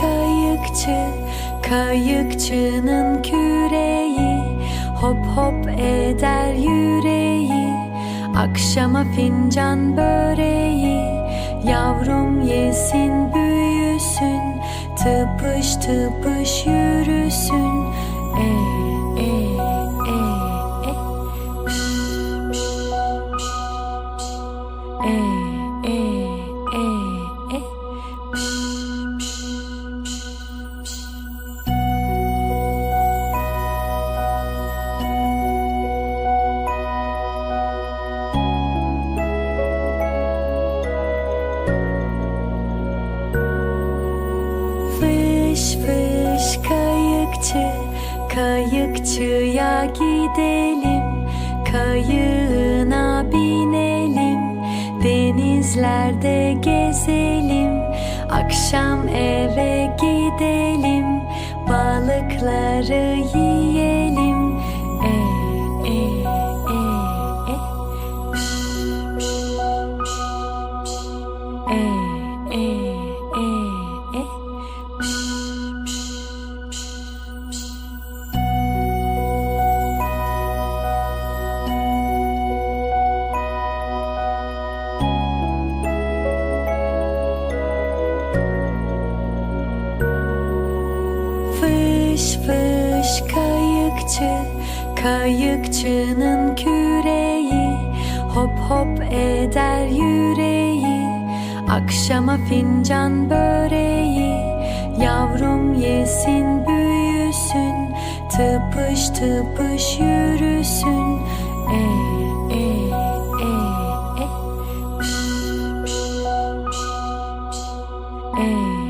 kayıkçı Kayıkçının küreği. Hop hop eder yüreği Akşama fincan böreği. Yavrum yesin büyüsün Tıpış tıpış yürüsün. E Fış fış kayıkçı Kayıkçıya gidelim. Kayığına binelim Denizlerde gezelim. Akşam eve gidelim Balıkları yiyelim Fış fış kayıkçı Kayıkçının küreği. Hop hop eder yüreği Akşama fincan böreği. Yavrum yesin büyüsün Tıpış tıpış yürüsün. E e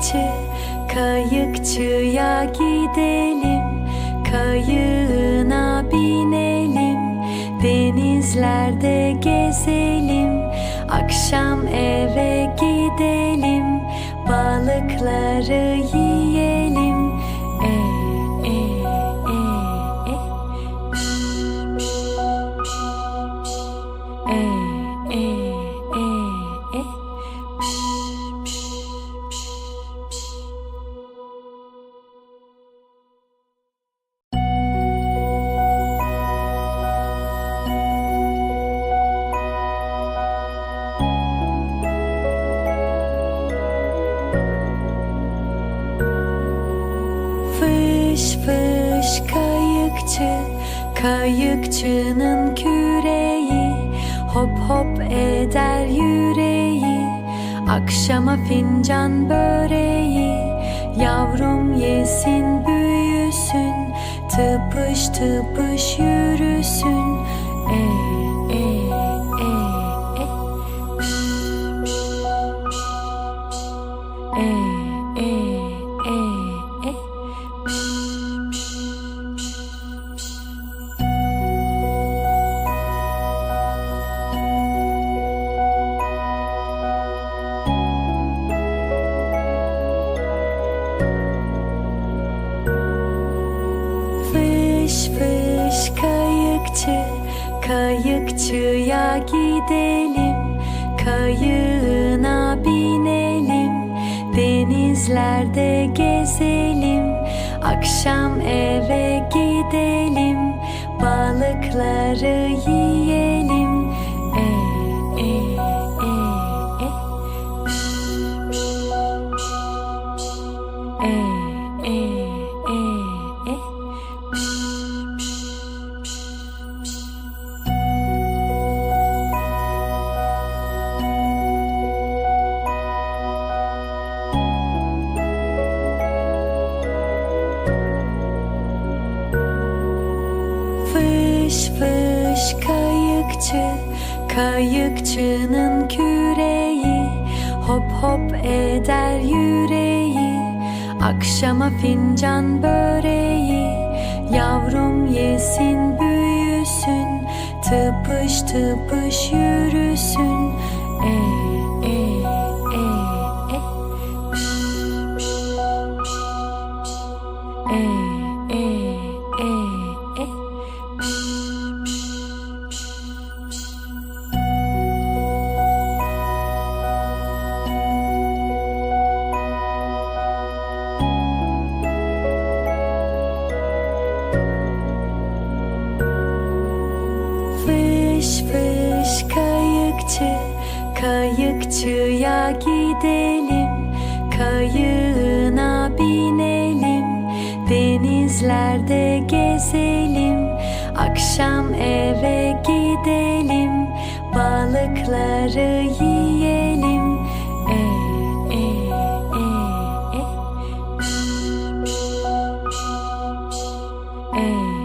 kayıkçı Kayıkçıya gidelim Kayığına binelim Denizlerde gezelim Akşam eve gidelim Balıkları kayıkçı Kayıkçının küreği. Hop hop eder yüreği. Akşama fincan böreği. Yavrum yesin büyüsün. Tıpış tıpış yürüsün. E Fış fış kayıkçı Kayıkçıya gidelim. Kayığına binelim Denizlerde gezelim. Akşam eve gidelim Balıkları yiyelim kayıkçı Kayıkçının küreği Hop hop eder yüreği. Akşama fincan böreği Yavrum yesin büyüsün Tıpış tıpış yürüsün. E Kayıkçıya gidelim Kayığına binelim Denizlerde gezelim Akşam eve gidelim Balıkları yiyelim. E e e e Pş, pş, pş, pş. E